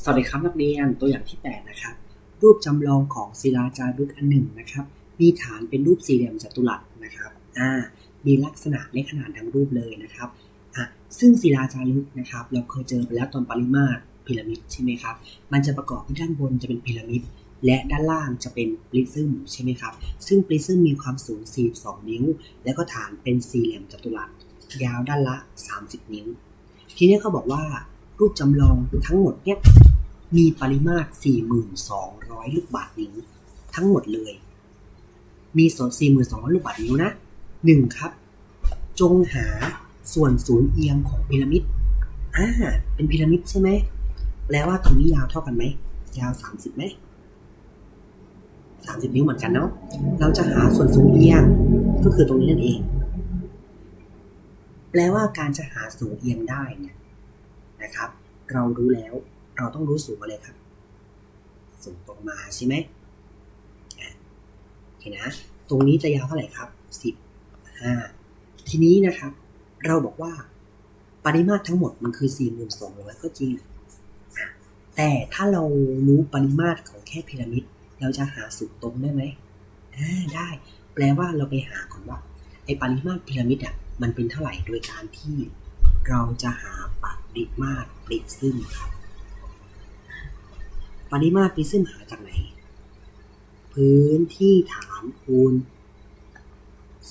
สวัสดีครับนักเรียนตัวอย่างที่ 8 นะครับ รูปจำลองของศิลาจารึกอันหนึ่งนะครับ มีฐานเป็นรูปสี่เหลี่ยมจัตุรัสนะครับอ่ามีลักษณะและขนาดดังรูปเลยนะครับอะซึ่งศิลาจารึกนะครับ เราเคยเจอไปแล้วตอนปริมาตรพีระมิดใช่ไหมครับ มันจะประกอบที่ด้านบนจะเป็นพีระมิด และด้านล่างจะเป็นปริซึมใช่ไหมครับ ซึ่งปริซึมมีความสูง 42 นิ้ว และก็ฐานเป็นสี่เหลี่ยมจัตุรัสยาวด้านละ 30 นิ้ว ทีนี้เขาบอกว่า รูปจำลองทั้งหมดเนี่ยมีปริมาตร 4,200 ลูกบาศก์นิ้วทั้งหมดเลย มีส่วน4,200 ลูกบาศก์นิ้วนะหนึ่งครับ จงหาส่วนศูนย์เอียงของพีระมิดอ่าเป็นพีระมิดใช่ไหมแปลว่าตรงนี้ยาวเท่ากันไหม ยาว 30ไหม30 นิ้วเหมือนกันเนาะ เราจะหาส่วนศูนย์เอียงก็คือตรงนี้นั่นเอง แปลว่าการจะหาสูงเอียงได้เนี่ยนะครับ เรารู้แล้ว เราต้องรู้สูงอะไรครับ สูงตรงมาใช่ไหมอะโอเคนะ ตรงนี้จะยาวเท่าไหร่ครับสิบห้าทีนี้นะครับ เราบอกว่าปริมาตรทั้งหมดมันคือสี่หมื่นสองร้อยก็จริงอะแต่ถ้าเรารู้ปริมาตรของแค่พีระมิด เราจะหาสูงตรงได้ไหมได้ แปลว่าเราไปหาก่อนว่าไอ้ปริมาตรพีระมิดอะมันเป็นเท่าไหร่โดยการที่เราจะหา ปริมาตรปริซึมครับปริมาตรปริซึมหาจากไหน พื้นที่ฐานคูณ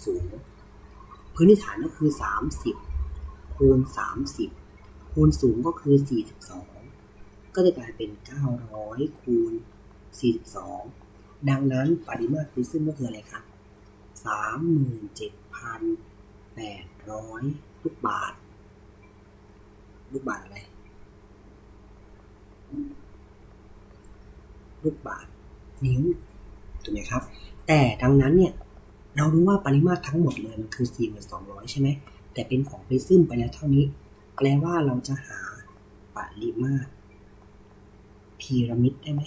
สูง พื้นที่ฐานก็คือ 30 คูณ 30 คูณสูงก็คือ 42 ก็จะกลายเป็น 900 คูณ 42 ดังนั้นปริมาตรปริซึมก็คืออะไรครับ 37,800 ลูกบาท ลูกบาทอะไร ลูกบาทนิ้วถูกไหมครับ แต่ดังนั้นเนี่ยเรารู้ว่าปริมาตรทั้งหมดเลยมันคือ 4,200 ใช่ไหม แต่เป็นของไปซึมไปแล้วเท่านี้ แปลว่าเราจะหาปริมาตรพีระมิดได้ไหม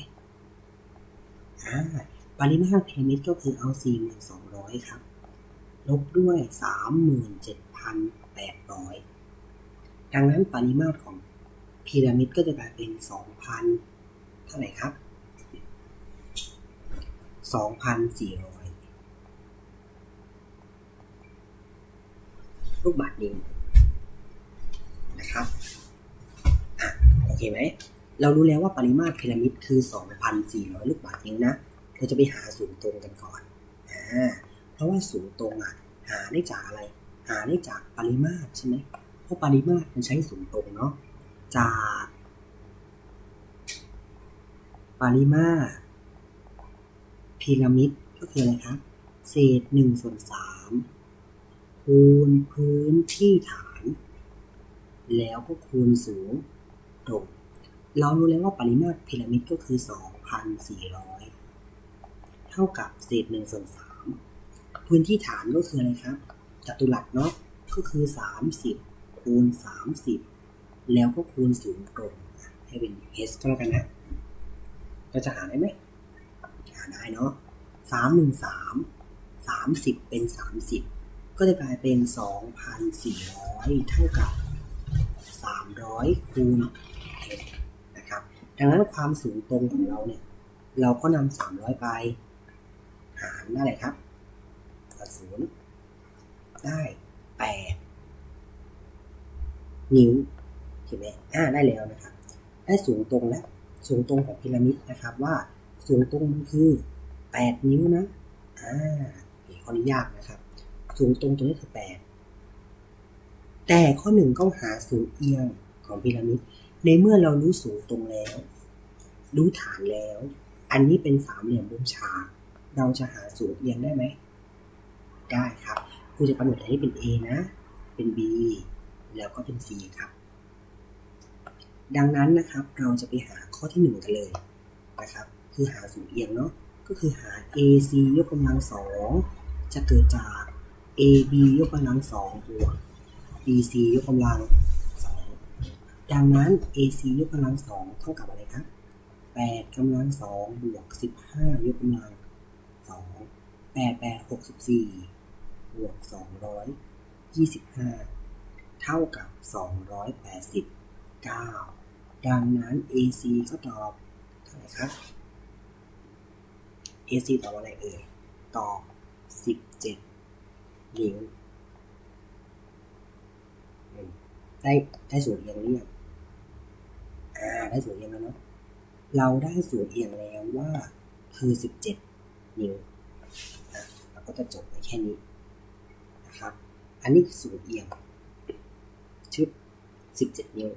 อ่าปริมาตรพีระมิดก็คือเอา 4,200 ครับ ลบด้วย 37,800 ดังนั้นปริมาตรของพีระมิดก็จะกลายเป็น 2,000 เท่าไหร่ครับ 2,400 ลูกบาศก์นิ้วนะครับอะโอเคไหม เรารู้แล้วว่าปริมาตรพีระมิดคือ 2,400 ลูกบาศก์นิ้วนะ เราจะไปหาศูนย์ตรงกันก่อนอ่าเพราะว่าศูนย์ตรงอะหาได้จากอะไร หาได้จากปริมาตรใช่ไหม เพราะปริมาตรมันใช้ศูนตรงเนาะ จาก ปริมาตรพีระมิดก็คืออะไรครับ เศษหนึ่งส่วนสามคูณพื้นที่ฐาน แล้วก็คูณสูงตรง เรารู้แล้วว่าปริมาตรพีระมิดก็คือ2,400เท่ากับเศษหนึ่งส่วนสามพื้นที่ฐานก็คืออะไรครับจัตุรัสเนาะก็คือ30 คูณ 30 แล้วก็คูณสูงตรงให้เป็น h ก็แล้วกันนะ เราจะหาได้ไหมหาได้เนาะสามหนึ่งสามสามสิบเป็นสามสิบก็จะกลายเป็นสองพันสี่ร้อยเท่ากับสามร้อยคูณนะครับ ดังนั้นความสูงตรงของเราเนี่ย เราก็นำสามร้อยไป หารได้เลยครับตัดศูนย์ได้แปด นิ้วเห็นไหมอ่าได้แล้วนะครับได้สูงตรงแล้วสูงตรงของพีระมิดนะครับว่าสูงตรงมันคือ8นิ้วนะอ่าข้อนี้ยากนะครับ สูงตรงตรงนี้คือ8แต่ข้อหนึ่งก็หาสูงเอียงของพีระมิด ในเมื่อเรารู้สูงตรงแล้ว รู้ฐานแล้ว อันนี้เป็นสามเหลี่ยมมุมฉากเราจะหาสูงเอียงได้ไหม ได้ครับครูจะกำหนดอันนี้เป็น A นะ เป็น B แล้วก็เป็น C ครับ ดังนั้นนะครับเราจะไปหาข้อที่หนึ่งกันเลยนะครับ คือหาสูงเอียงเนาะก็คือหา AC ยกกำลังสองจะเกิดจาก AB ยกกำลังสองบวก BC ยกกำลังสองดังนั้น AC ยกกำลังสองเท่ากับอะไรครับแปดกำลังสองบวกสิบห้ายกกำลังสองแปดแปดหกสิบสี่บวกสองร้อยยี่สิบห้า เท่ากับสองร้อยแปดสิบเก้าดังนั้น AC ก็ตอบเท่าไหร่ครับ AC ตอบว่าอะไรเอ่ย ตอบ 17 นิ้วได้ได้ส่วนเอียงหรือยังอ่า ได้ส่วนเอียงแล้วเนาะ เราได้ส่วนเอียงแล้วว่าคือ 17 นิ้วอะเราก็จะจบไปแค่นี้นะครับ อันนี้คือส่วนเอียง 17 นิ้ว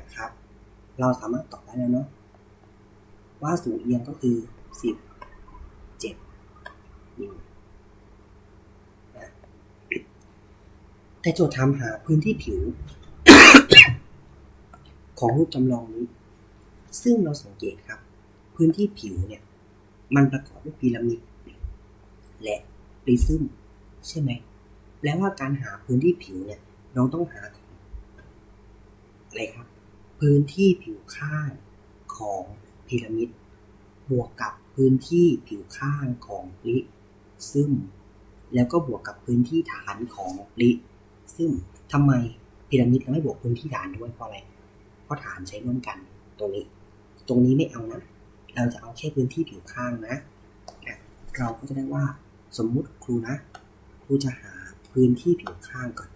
นะครับ เราสามารถตอบได้แล้วเนาะว่าสูงเอียงก็คือ 17 นิ้วนะแต่โจทย์ถามหาพื้นที่ผิว ของรูปจำลองนี้ ซึ่งเราสังเกตครับ พื้นที่ผิวเนี่ย มันประกอบด้วยพีระมิด และปริซึมใช่ไหม แล้วว่าการหาพื้นที่ผิวเนี่ย เราต้องหาข องอะไรครับ พื้นที่ผิวข้างของพีระมิด บวกกับพื้นที่ผิวข้างของปริซึมแล้วก็บวกกับพื้นที่ฐานของปริซึมทำไมพีระมิดเราไม่บวกพื้นที่ฐานด้วยเพราะอะไร เพราะฐานใช้ร่วมกันตรงนี้ ตรงนี้ไม่เอานะ เราจะเอาแค่พื้นที่ผิวข้างนะอะเราก็จะได้ว่าสมมุติครูนะ ครูจะหาพื้นที่ผิวข้างก่อน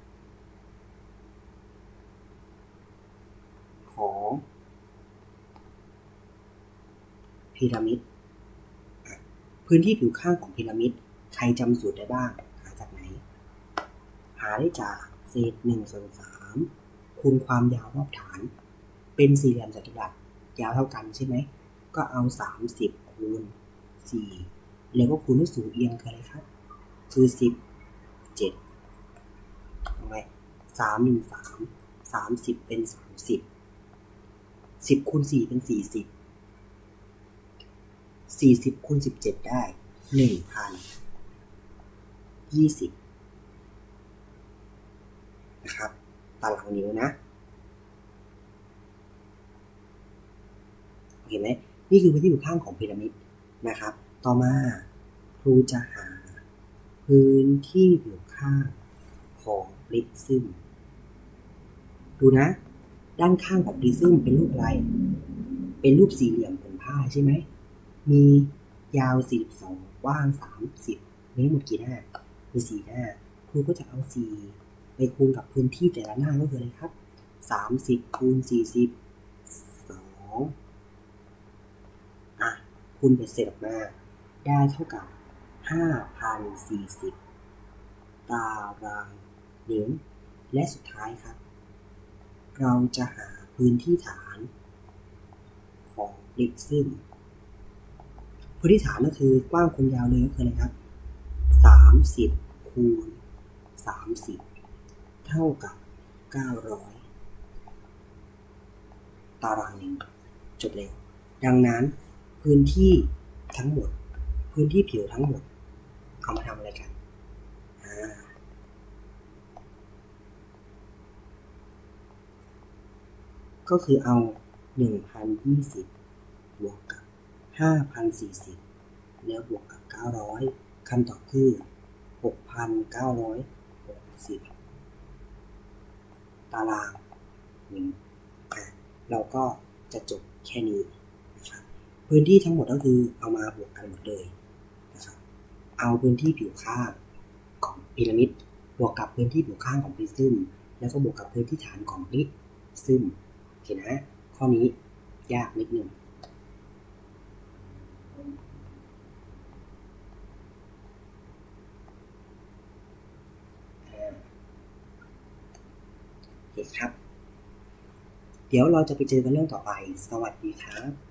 ของ พีระมิด พื้นที่ผิวข้างของพีระมิด ใครจำสูตรได้บ้าง หาจากไหน หาได้จากเศษหนึ่งส่วนสามคูณความยาวรอบฐาน เป็นสี่เหลี่ยมจัตุรัสยาวเท่ากันใช่ไหม ก็เอาสามสิบคูณสี่แล้วก็คูณด้วยสูงเอียงคืออะไรครับ คือสิบเจ็ดทำไมสามหนึ่งสามสามสิบเป็นสามสิบสิบคูณสี่เป็นสี่สิบ สี่สิบคูณสิบเจ็ดได้หนึ่งพันยี่สิบนะครับตารางนิ้วนะเห็นไหมนี่คือพื้นที่อยู่ข้างของพีระมิดนะครับ ต่อมาครูจะหา พื้นที่อยู่ข้างของปริซึมดูนะ ด้านข้างของปริซึมเป็นรูปอะไร เป็นรูปสี่เหลี่ยมผืนผ้าใช่ไหม มียาว42กว้าง30มีทั้งหมดกี่หน้า มี4หน้า ครูก็จะเอา4ไปคูณกับพื้นที่แต่ละหน้าก็คืออะไรครับ30คูณ40 2อะ คูณเป็นเสร็จออกมา ได้เท่ากับ5,040ตารางนิ้วและสุดท้ายครับ เราจะหาพื้นที่ฐานของปริซึม พื้นที่ฐานก็คือกว้างคูณยาวเลยก็คืออะไรครับ30คูณ30เท่ากับ900ตารางนิ้วจบเลยดังนั้นพื้นที่ทั้งหมด พื้นที่ผิวทั้งหมด เอามาทำอะไรกันก็คือเอา 1,020บวกกับ 5,040 แล้วบวกกับ 900 คำตอบคือ 6,960 ตารางนิ้วอะเราก็จะจบแค่นี้นะครับพื้นที่ทั้งหมดก็คือเอามาบวกกันหมดเลยนะครับเอาพื้นที่ผิวข้างของพีระมิด บวกกับพื้นที่ผิวข้างของปริซึมแล้วก็บวกกับพื้นที่ฐานของปริซึมโอเคนะ ข้อนี้ยากนิดนึงอ่า โอเคครับ เดี๋ยวเราจะไปเจอกันเรื่องต่อไป สวัสดีครับ